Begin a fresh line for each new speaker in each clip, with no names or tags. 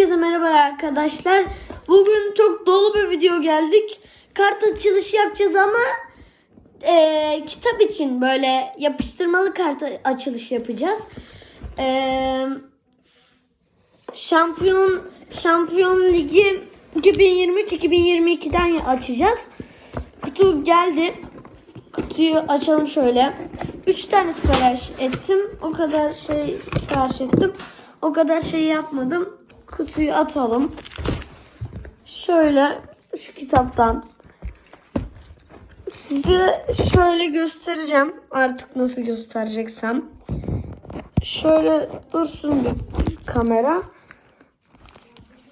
Herkese merhaba arkadaşlar. Bugün çok dolu bir video geldik. Kart açılışı yapacağız ama eee, kitap için böyle yapıştırmalı kart açılış yapacağız. Eee, şampiyon Şampiyon Ligi 2023-2022'den açacağız. Kutu geldi. Kutuyu açalım şöyle. 3 tane sipariş ettim. O kadar şey sipariş ettim. O kadar şey yapmadım. Kutuyu atalım. Şöyle şu kitaptan size şöyle göstereceğim. Artık nasıl göstereceksem. Şöyle dursun bir kamera.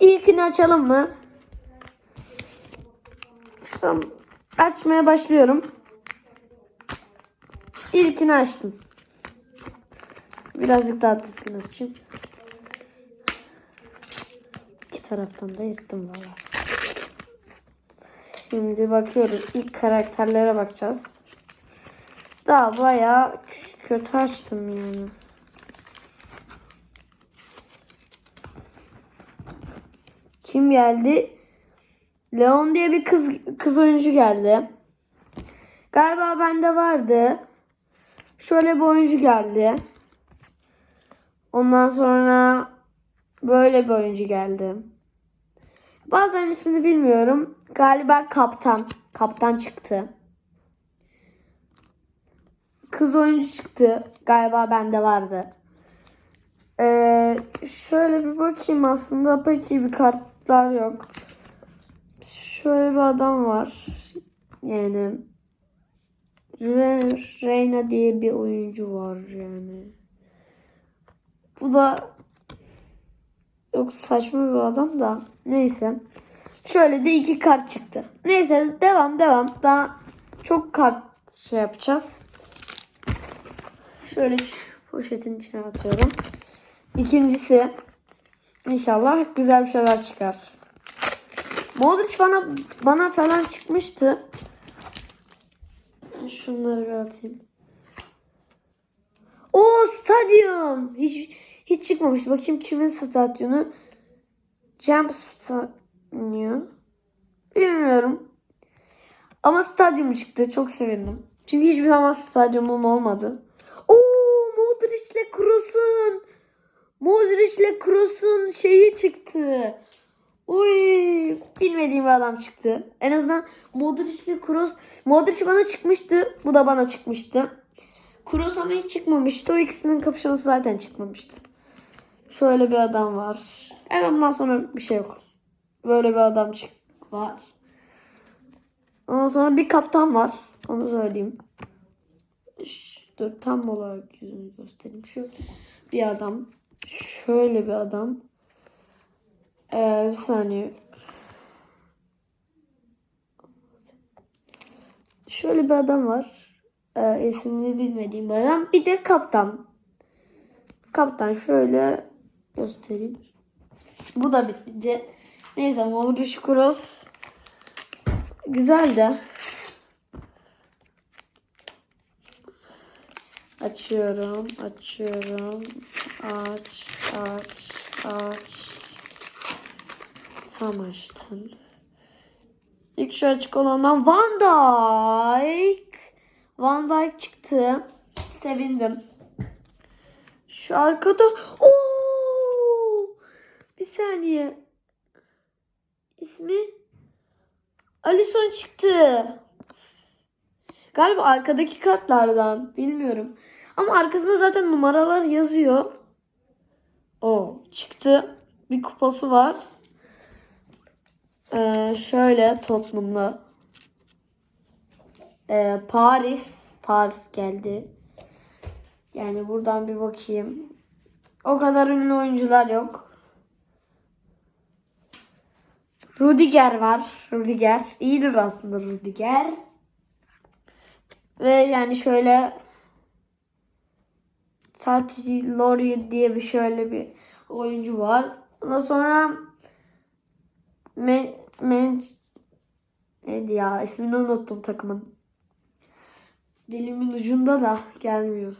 İlkini açalım mı? Tamam. Açmaya başlıyorum. İlkini açtım. Birazcık daha düzgün açayım. İki taraftan da yırttım valla. Şimdi bakıyoruz. İlk karakterlere bakacağız. Daha bayağı kötü açtım yani. Kim geldi? Leon diye bir kız kız oyuncu geldi. Galiba bende vardı. Şöyle bir oyuncu geldi. Ondan sonra böyle bir oyuncu geldi. Bazen ismini bilmiyorum. Galiba kaptan. Kaptan çıktı. Kız oyuncu çıktı. Galiba bende vardı. Ee, şöyle bir bakayım aslında pek iyi bir kartlar yok. Şöyle bir adam var. Yani Re- Reyna diye bir oyuncu var yani. Bu da yok saçma bir adam da. Neyse. Şöyle de iki kart çıktı. Neyse devam devam. Daha çok kart şey yapacağız. Şöyle şu poşetin içine atıyorum. İkincisi inşallah güzel bir şeyler çıkar. Modric bana bana falan çıkmıştı. Şunları atayım. O stadyum. Hiç hiç çıkmamış. Bakayım kimin stadyumu. Jump stadyumu. Bilmiyorum. Ama stadyum çıktı. Çok sevindim. Çünkü hiçbir zaman stadyumum olmadı. Oo Modric ile Kroos'un Modric ile Kroos'un şeyi çıktı. Uy, bilmediğim bir adam çıktı. En azından Modric ile Kroos. Modric bana çıkmıştı. Bu da bana çıkmıştı. Kroos ama hiç çıkmamıştı. O ikisinin kapışması zaten çıkmamıştı. Şöyle bir adam var. Evet bundan sonra bir şey yok. Böyle bir adam var. Ondan sonra bir kaptan var. Onu söyleyeyim. Dur tam olarak yüzünü göstereyim. Şu bir adam. Şöyle bir adam. Ee, bir saniye. Şöyle bir adam var. Ee, ismini bilmediğim bir adam. Bir de kaptan. Kaptan şöyle göstereyim. Bu da bitti. Neyse Modric Kroos güzel de. Açıyorum, açıyorum. Aç, aç, aç. Tam açtım. İlk şu açık olandan Van Dijk. Van Dijk çıktı. Sevindim. Şu arkada. Oo! Saniye. İsmi Alisson çıktı. Galiba arkadaki kartlardan. Bilmiyorum. Ama arkasında zaten numaralar yazıyor. O çıktı. Bir kupası var. Ee, şöyle Tottenham'la ee, Paris Paris geldi. Yani buradan bir bakayım. O kadar ünlü oyuncular yok. Rudiger var. Rudiger. İyidir aslında Rudiger. Ve yani şöyle Tati Lori diye bir şöyle bir oyuncu var. Ondan sonra Men, men neydi ya ismini unuttum takımın. Dilimin ucunda da gelmiyor.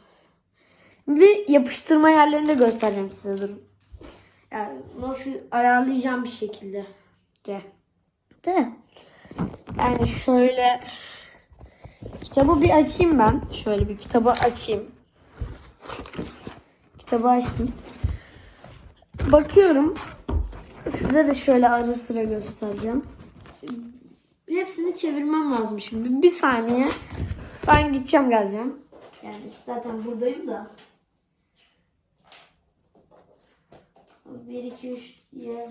Şimdi yapıştırma yerlerini de göstereceğim size durun. Yani nasıl ayarlayacağım bir şekilde de. De. Yani şöyle kitabı bir açayım ben. Şöyle bir kitabı açayım. Kitabı açtım. Bakıyorum. Size de şöyle ara sıra göstereceğim. Hepsini çevirmem lazım şimdi. Bir saniye. Ben gideceğim geleceğim. Yani zaten buradayım da. 1, 2, 3 diye.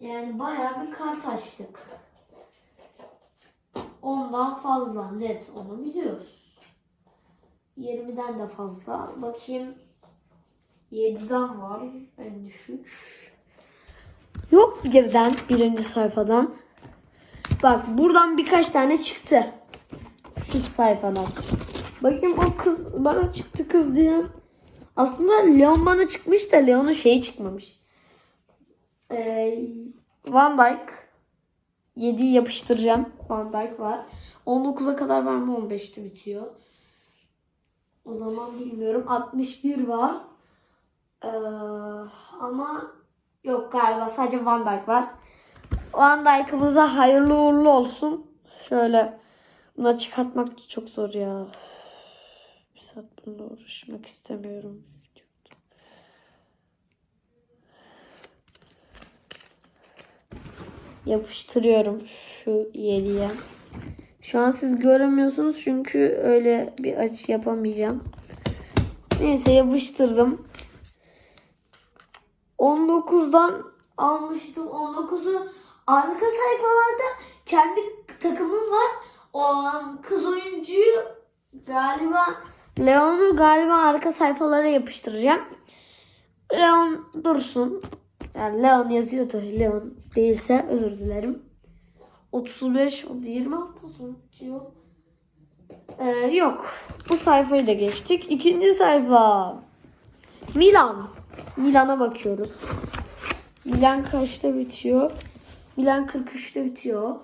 Yani bayağı bir kart açtık. Ondan fazla net onu biliyoruz. 20'den de fazla. Bakayım 7'den var en düşük. Yok birden birinci sayfadan. Bak buradan birkaç tane çıktı. Şu sayfadan. Bakayım o kız bana çıktı kız diye. Aslında Leon bana çıkmış da Leon'un şeyi çıkmamış. Ee, Van Dyke. 7'yi yapıştıracağım. Van Dyke var. 19'a kadar var mı 15'te bitiyor. O zaman bilmiyorum. 61 var. Ee, ama yok galiba sadece Van Dyke var. Van Dyke'ımıza hayırlı uğurlu olsun. Şöyle bunları çıkartmak çok zor ya. Bir saat bununla uğraşmak istemiyorum. Yapıştırıyorum şu yediye. Şu an siz göremiyorsunuz çünkü öyle bir açı yapamayacağım. Neyse yapıştırdım. 19'dan almıştım. 19'u arka sayfalarda kendi takımım var. O kız oyuncuyu galiba Leon'u galiba arka sayfalara yapıştıracağım. Leon dursun. Yani Leon yazıyordu. Leon değilse özür dilerim. 35, 26 sonra bitiyor. Ee, yok. Bu sayfayı da geçtik. İkinci sayfa. Milan. Milan'a bakıyoruz. Milan kaçta bitiyor? Milan 43'te bitiyor.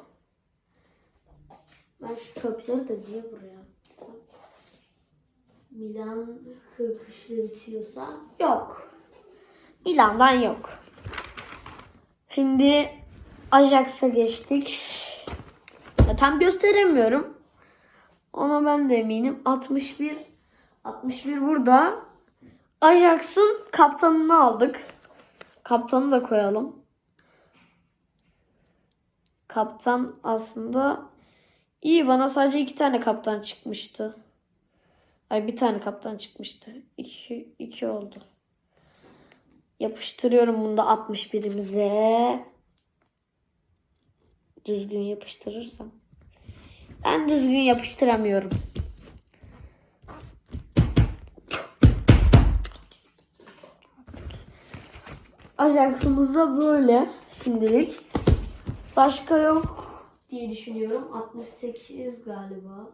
Ben şu çöpleri de niye buraya atsam? Milan 43'te bitiyorsa yok. Milan'dan yok. Şimdi Ajax'a geçtik. Ya, tam gösteremiyorum. Ona ben de eminim. 61 61 burada. Ajax'ın kaptanını aldık. Kaptanı da koyalım. Kaptan aslında iyi. Bana sadece iki tane kaptan çıkmıştı. Ay bir tane kaptan çıkmıştı. İki, iki oldu. Yapıştırıyorum bunu da 61'imize. Düzgün yapıştırırsam. Ben düzgün yapıştıramıyorum. Ajax'ımız da böyle şimdilik. Başka yok diye düşünüyorum. 68 galiba.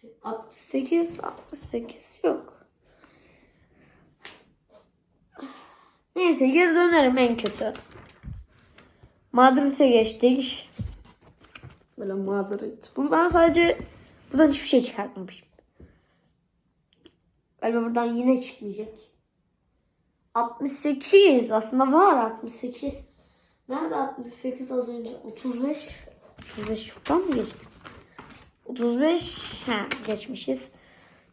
Şey, 68 68 yok. Neyse geri dönerim en kötü. Madrid'e geçtik. Böyle Madrid. Buradan sadece buradan hiçbir şey çıkartmamışım. Galiba buradan yine çıkmayacak. 68 aslında var 68. Nerede 68 az önce? 35. 35 çoktan mı geçti? 35 ha, geçmişiz.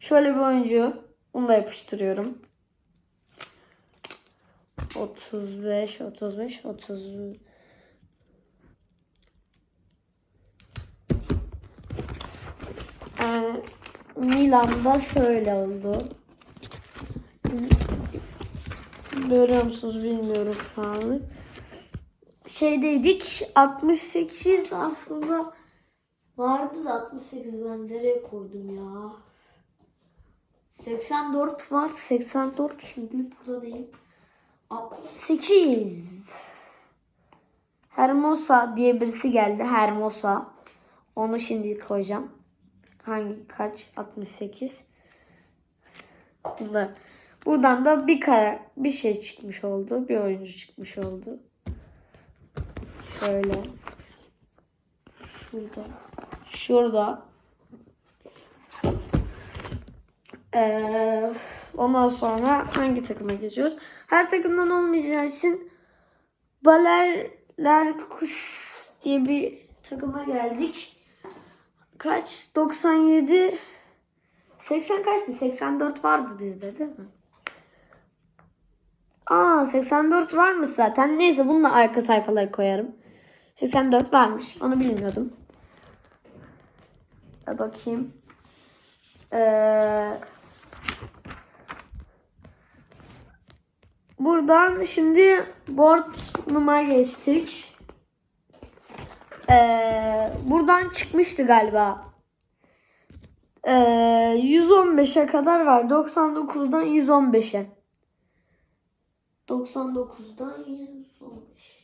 Şöyle bir oyuncu. Onu da yapıştırıyorum. 35, 35, 30. Ee, Milan'da şöyle oldu. Görüyor musunuz bilmiyorum şu an. Şeydeydik 68 aslında vardı da 68 ben nereye koydum ya? 84 var 84 şimdi burada değil. 68 Hermosa diye birisi geldi Hermosa. Onu şimdi koyacağım. Hangi kaç? 68. Bunda. Buradan da bir kare, bir şey çıkmış oldu. Bir oyuncu çıkmış oldu. Şöyle. Şurada. Şurada. Ee, ondan sonra hangi takıma geçiyoruz? Her takımdan olmayacağı için Balerler Kuş diye bir takıma geldik. Kaç? 97 80 kaçtı? 84 vardı bizde değil mi? Aa 84 varmış zaten. Neyse bununla arka sayfaları koyarım. 84 varmış. Onu bilmiyordum. E, bakayım. Ee, buradan şimdi board'uma geçtik. Ee, buradan çıkmıştı galiba. Ee, 115'e kadar var. 99'dan 115'e. 99'dan 115.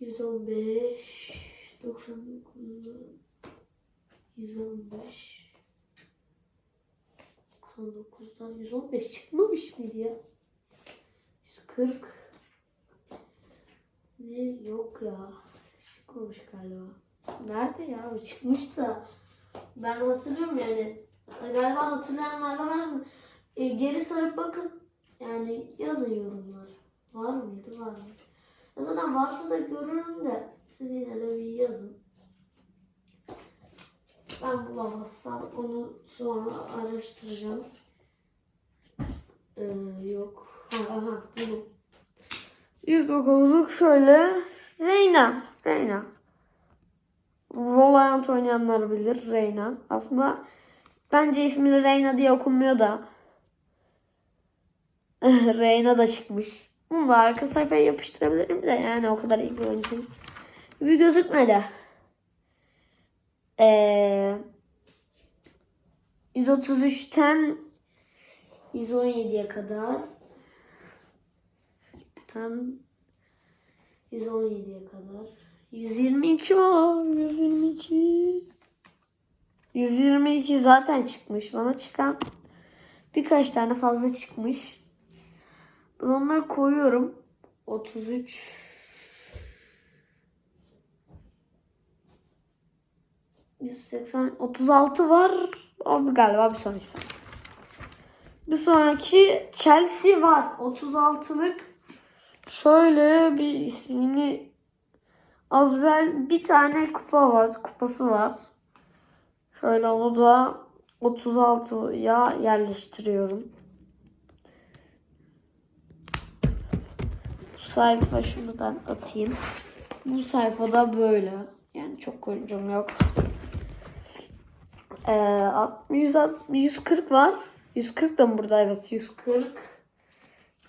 115 99 115 99'dan 115 çıkmamış mıydı ya? 140 ne yok ya. Çıkmamış galiba. Nerede ya? Çıkmış da. Ben hatırlıyorum yani. Galiba hatırlayanlar da varsın. E, geri sarıp bakın. Yani yazın yorumlar. Var mıydı? Var mı? Ya zaten varsa da görürüm de siz yine de bir yazın. Ben bulamazsam onu sonra araştıracağım. Ee, yok. Ha, aha, buldum. 109'luk şöyle. Reyna. Reyna. Valorant oynayanlar bilir Reyna. Aslında bence ismini Reyna diye okunmuyor da. Reyna da çıkmış. Bunu da arka sayfaya yapıştırabilirim de yani o kadar iyi bir oyuncu. Bir gözükmedi. Ee, 133'ten 117'ye kadar. Tam 117'ye kadar. 122 var 122 122 zaten çıkmış. Bana çıkan birkaç tane fazla çıkmış. Bunları koyuyorum. 33 180 36 var o galiba bir sonraki. Bir sonraki Chelsea var. 36'lık. Şöyle bir ismini Azbel bir tane kupa var. Kupası var. Şöyle onu da 36'ya yerleştiriyorum. Bu sayfa şunu ben atayım. Bu sayfada böyle. Yani çok oyuncum yok. Ee, 100, 140 var. 140 da mı burada? Evet 140.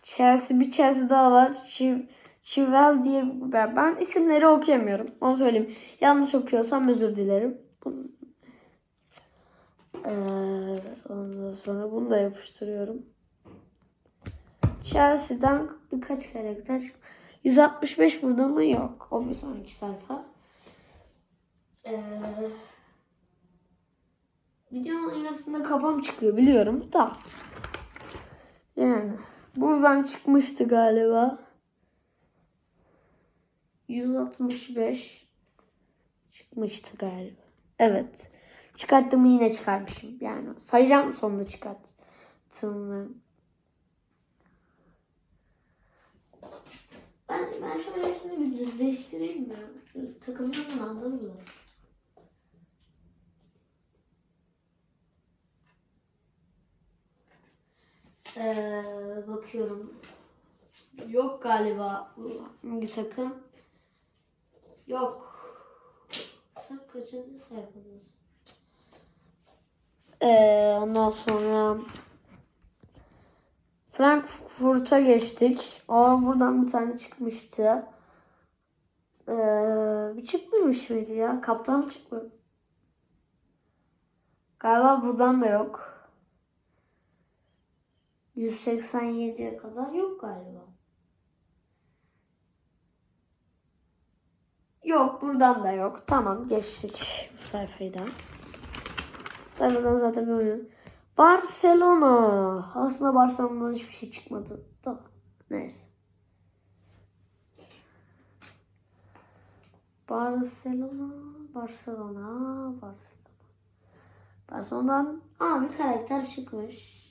Chelsea bir Chelsea daha var. Chiv, Chilwell diye ben, ben isimleri okuyamıyorum. Onu söyleyeyim. Yanlış okuyorsam özür dilerim. Ee, ondan sonra bunu da yapıştırıyorum. Chelsea'den birkaç karakter. 165 burada mı? Yok. O bir sonraki sayfa. Ee, videonun yarısında kafam çıkıyor biliyorum da. Yani buradan çıkmıştı galiba. 165 çıkmıştı galiba. Evet. Çıkarttığımı yine çıkarmışım. Yani sayacağım sonunda çıkarttığımı. Ben, ben şöyle hepsini bir düzleştireyim mi? Takımdan mı anladın Ee, bakıyorum. Yok galiba hangi takım? Yok. Sen kaçıncı sayfadasın? Ee, ondan sonra Frankfurt'a geçtik. Aa, buradan bir tane çıkmıştı. Ee, bir çıkmamış mıydı ya? Kaptan çıkmıyor. Galiba buradan da yok. 187'ye kadar yok galiba. Yok buradan da yok. Tamam geçtik bu sayfayı da. Sayfadan zaten bir oyun. Barcelona. Aslında Barcelona'dan hiçbir şey çıkmadı da. Neyse. Barcelona, Barcelona, Barcelona. Personadan Aa, bir karakter çıkmış.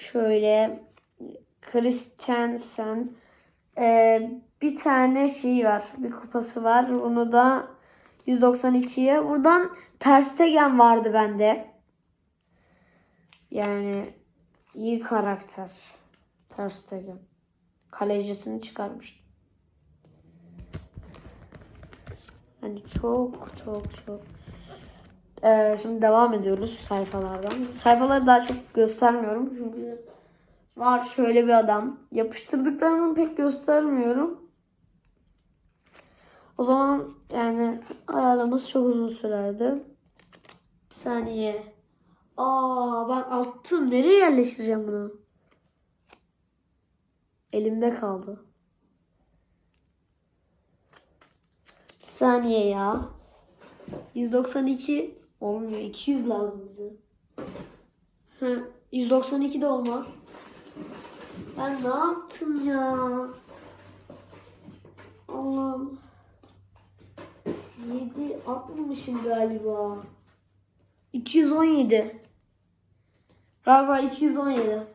Şöyle Christensen ee, bir tane şey var. Bir kupası var. Onu da 192'ye. Buradan Ter Stegen vardı bende. Yani iyi karakter. Ter Stegen. Kalecisini çıkarmıştı. Yani çok çok çok. Ee, şimdi devam ediyoruz sayfalardan. Sayfaları daha çok göstermiyorum çünkü var şöyle bir adam. Yapıştırdıklarımı pek göstermiyorum. O zaman yani ayarlaması çok uzun sürerdi. Bir saniye. Aa ben attım. Nereye yerleştireceğim bunu? Elimde kaldı. Bir saniye ya. 192 olmuyor. 200 lazım bize. Hı, 192 de olmaz. Ben ne yaptım ya? Allah'ım. 7 atmamışım galiba. 217. Galiba 217.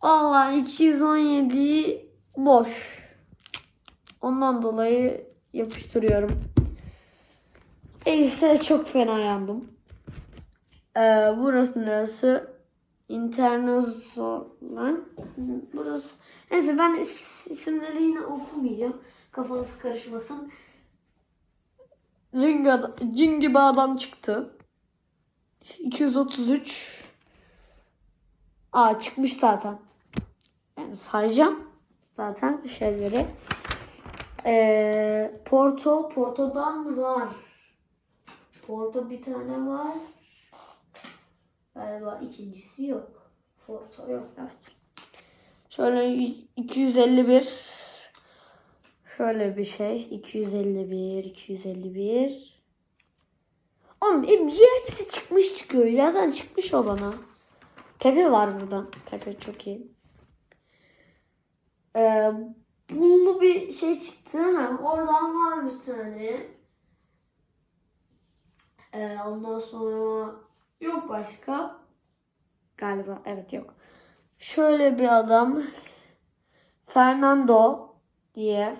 Allah 217 boş. Ondan dolayı yapıştırıyorum. Neyse çok fena yandım. Ee, burası neresi? Internazon. Burası. Neyse ben is- isimleri yine okumayacağım. Kafanız karışmasın. Cin, ad- cin gibi adam çıktı. 233. Aa çıkmış zaten. Yani sayacağım zaten şeyleri. Ee, Porto, Porto'dan var. Porto bir tane var. Galiba ikincisi yok. Porto yok evet. Şöyle 251 şöyle bir şey 251 251 Oğlum niye hepsi çıkmış çıkıyor? Yazan çıkmış o bana. Pepe var burada. Pepe çok iyi. Ee, bunlu bir şey çıktı. Ha, oradan var bir tane. Ee, ondan sonra yok başka. Galiba evet yok. Şöyle bir adam. Fernando diye.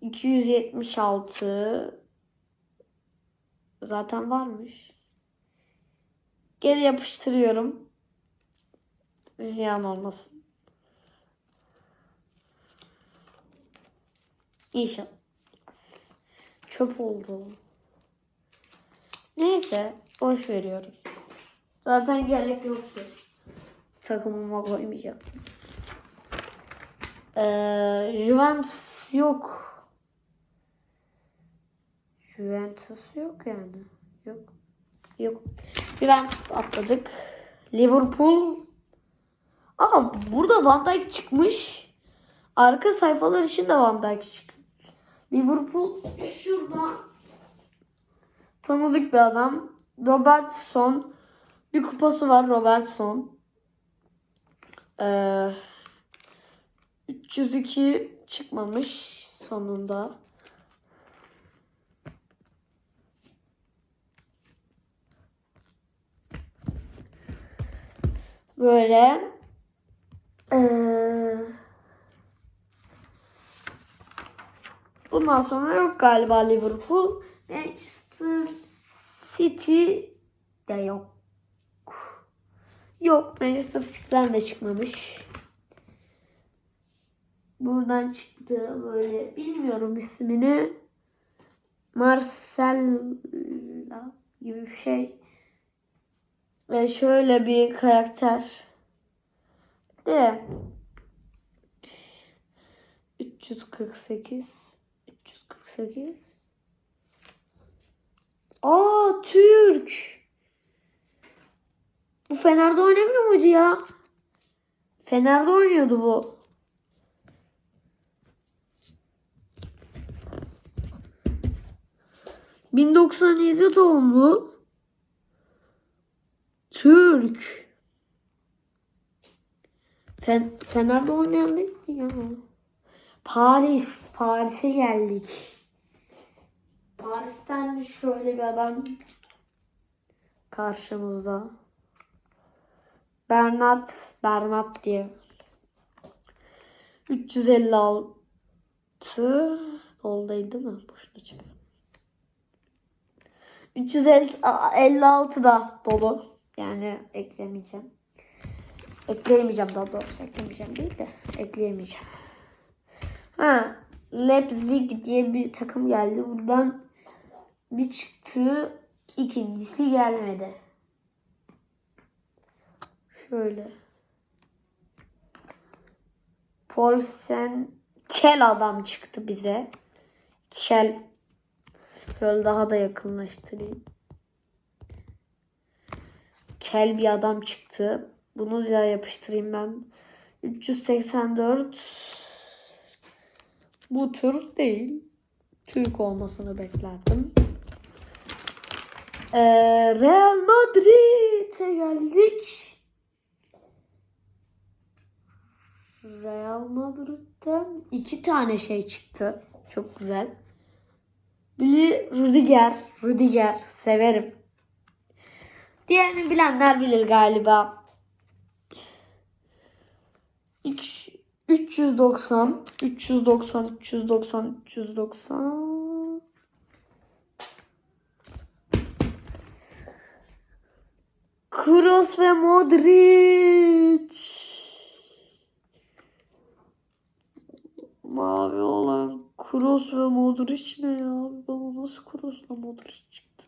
276 zaten varmış. Geri yapıştırıyorum. Ziyan olmasın. İnşallah. Çöp oldu. Neyse boş veriyorum. Zaten gerek yoktu. Takımıma koymayacaktım. Ee, Juventus yok. Juventus yok yani. Yok. Yok. Juventus atladık. Liverpool. Aa burada Van Dijk çıkmış. Arka sayfalar için de Van Dijk çıkmış. Liverpool şurada tanıdık bir adam. Robertson. Bir kupası var Robertson. Ee, 302 çıkmamış sonunda. Böyle. Ee, bundan sonra yok galiba Liverpool. Manchester City de yok. Yok Manchester City'den de çıkmamış. Buradan çıktı böyle bilmiyorum ismini. Marcella gibi bir şey. Ve şöyle bir karakter. De 348 348 Aa Türk. Bu Fener'de oynamıyor muydu ya? Fener'de oynuyordu bu. ...1097 doğumlu... Türk. Fen Fener'de oynayan değil mi ya? Paris. Paris'e geldik. Paris'ten şöyle bir adam karşımızda. Bernat, Bernat diye. 356 oldaydı değil mi? Boşuna çıkar. 356 da dolu. Yani eklemeyeceğim. Ekleyemeyeceğim daha doğrusu. Eklemeyeceğim değil de ekleyemeyeceğim. Ha, Leipzig diye bir takım geldi. Buradan bir çıktı. ikincisi gelmedi. Şöyle. Polsen Kel adam çıktı bize. Kel. Şöyle daha da yakınlaştırayım. Kel bir adam çıktı. Bunu güzel yapıştırayım ben. 384 bu Türk değil. Türk olmasını beklerdim. Ee, Real Madrid'e geldik. Real Madrid'den iki tane şey çıktı. Çok güzel. Biri Rudiger. Rudiger. Severim. Diğerini bilenler bilir galiba. İki- 390 390 390 390 Kroos ve Modric Mavi olan Kroos ve Modric ne ya? Bana nasıl Kroos'la Modric çıktı?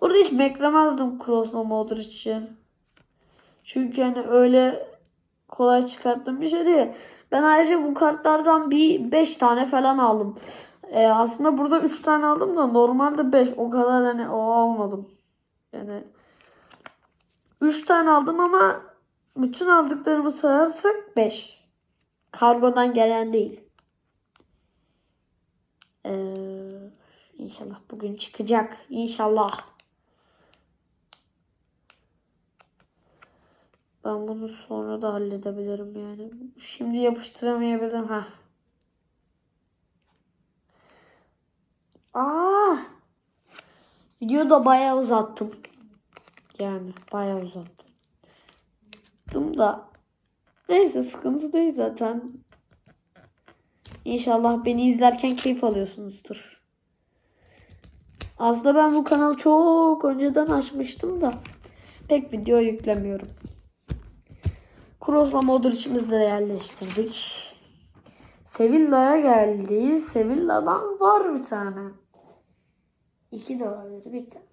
Orada hiç beklemezdim Kroos'la Modric'i. Çünkü hani öyle kolay çıkarttığım bir şey değil. Ben ayrıca bu kartlardan bir 5 tane falan aldım. Ee, aslında burada 3 tane aldım da normalde 5. O kadar hani o almadım. Yani 3 tane aldım ama bütün aldıklarımı sayarsak 5. Kargodan gelen değil. Ee, inşallah bugün çıkacak. İnşallah. Ben bunu sonra da halledebilirim yani. Şimdi yapıştıramayabilirim. ha. Aa! Videoyu da bayağı uzattım. Yani bayağı uzattım. Da. Neyse sıkıntı değil zaten. İnşallah beni izlerken keyif alıyorsunuzdur. Aslında ben bu kanalı çok önceden açmıştım da pek video yüklemiyorum. Kroos'la Modric'imizi de yerleştirdik. Sevilla'ya geldi. Sevilla'dan var bir tane. İki de olabilir. Bir tane.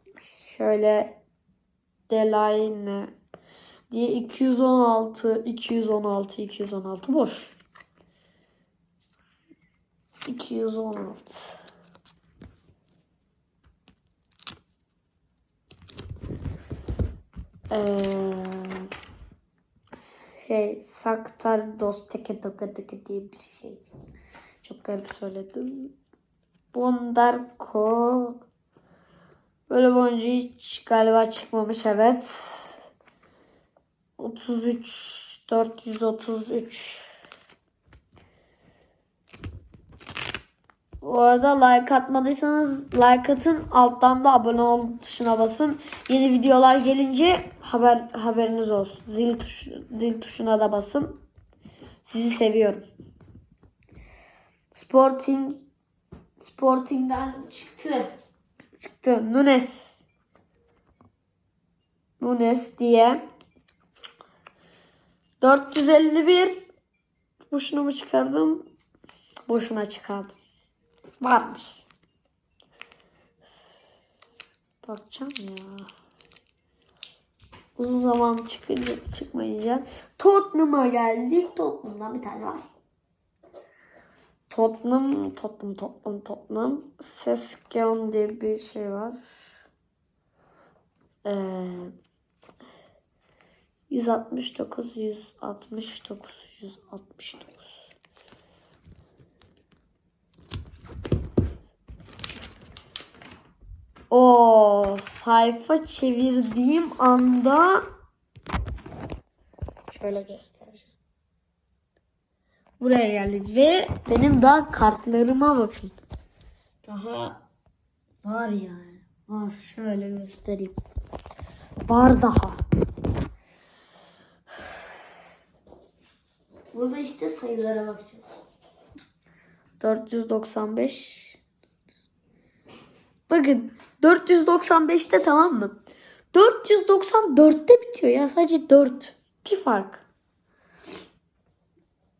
Şöyle Delayne diye 216, 216, 216 boş. 216. Eee şey Saktar Dos Teke Toka Teke diye bir şey. Çok garip söyledim. Bondarko Böyle bir oyuncu hiç galiba çıkmamış evet. 33 433 Bu arada like atmadıysanız like atın. Alttan da abone ol tuşuna basın. Yeni videolar gelince haber haberiniz olsun. Zil tuş, zil tuşuna da basın. Sizi seviyorum. Sporting Sporting'den çıktı. Çıktı. Nunes. Nunes diye. 451 Boşuna mı çıkardım? Boşuna çıkardım. Varmış. Bakacağım ya. Uzun zaman çıkınca çıkmayınca Tottenham'a geldik. Tottenham'dan bir tane var. Tottenham, Tottenham, Tottenham, Tottenham. Seskeon diye bir şey var. Ee, 169, 169, 169. O sayfa çevirdiğim anda şöyle göstereceğim. Buraya geldik ve benim daha kartlarıma bakın. Daha var yani. Var şöyle göstereyim. Var daha. Burada işte sayılara bakacağız. 495 Bakın 495'te tamam mı? 494'te bitiyor ya sadece 4. Bir fark.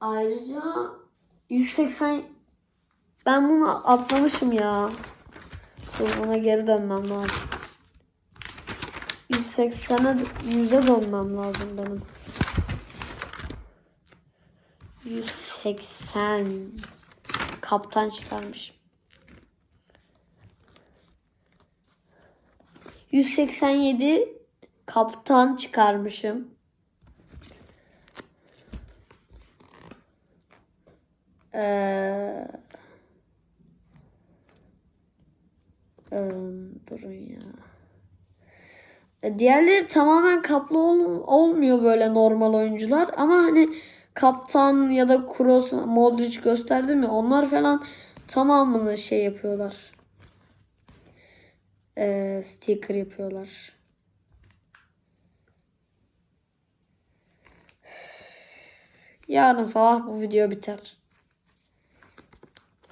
Ayrıca 180 ben bunu atlamışım ya. Dur buna geri dönmem lazım. 180'e 100'e dönmem lazım benim. 180 kaptan çıkarmış. 187 kaptan çıkarmışım. Ee, durun ya. E, Diğerleri tamamen kaplı ol- olmuyor böyle normal oyuncular ama hani kaptan ya da Kroos, Modric gösterdim mi onlar falan tamamını şey yapıyorlar. Ee, sticker yapıyorlar. Yarın sabah bu video biter.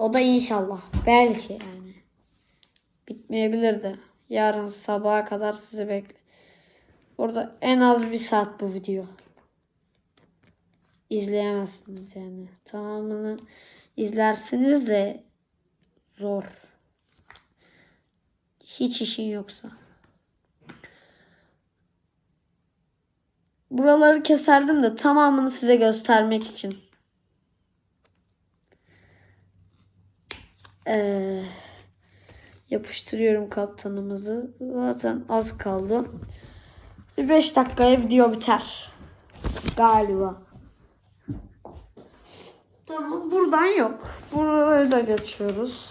O da inşallah. Belki yani. Bitmeyebilir de. Yarın sabaha kadar sizi bekle. Orada en az bir saat bu video. İzleyemezsiniz yani. Tamamını izlersiniz de zor. Hiç işin yoksa. Buraları keserdim de tamamını size göstermek için. Eee Yapıştırıyorum kaptanımızı. Zaten az kaldı. Bir 5 dakikaya video biter. Galiba. Tamam buradan yok. Burayı da geçiyoruz.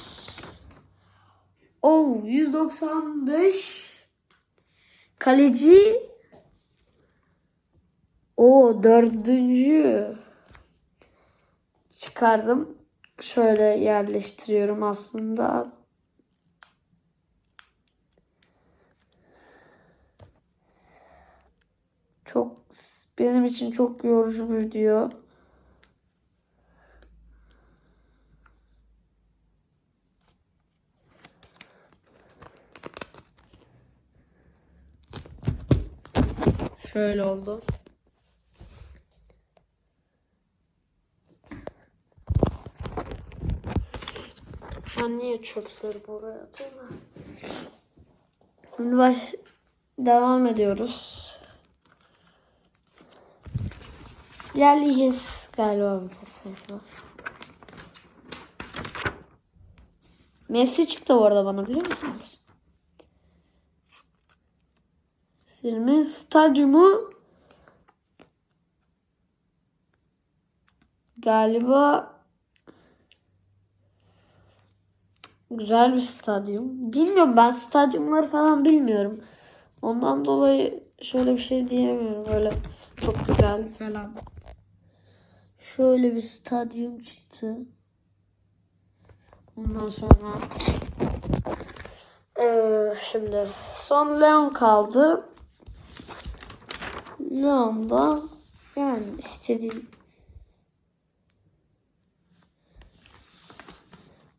Oh 195 kaleci o dördüncü çıkardım. Şöyle yerleştiriyorum aslında. Çok benim için çok yorucu bir video. Şöyle oldu. Ben niye çöpleri buraya? Şimdi baş... devam ediyoruz. İlerleyeceğiz galiba bu sayfa. Messi çıktı orada bana biliyor musunuz? Filmin stadyumu galiba güzel bir stadyum. Bilmiyorum ben stadyumları falan bilmiyorum. Ondan dolayı şöyle bir şey diyemiyorum. Öyle çok güzel falan. Şöyle bir stadyum çıktı. Ondan sonra eee, şimdi son Leon kaldı. Leon da yani istediğim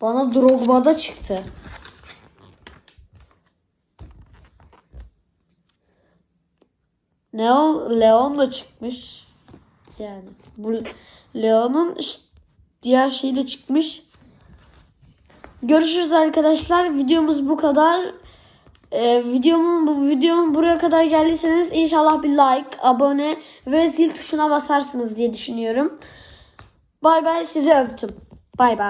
bana Drogba'da çıktı. Leon, Leon da çıkmış. Yani bu Leon'un diğer şeyi de çıkmış. Görüşürüz arkadaşlar. Videomuz bu kadar. Ee, videomun bu videomun buraya kadar geldiyseniz inşallah bir like, abone ve zil tuşuna basarsınız diye düşünüyorum. Bay bay sizi öptüm. Bay bay.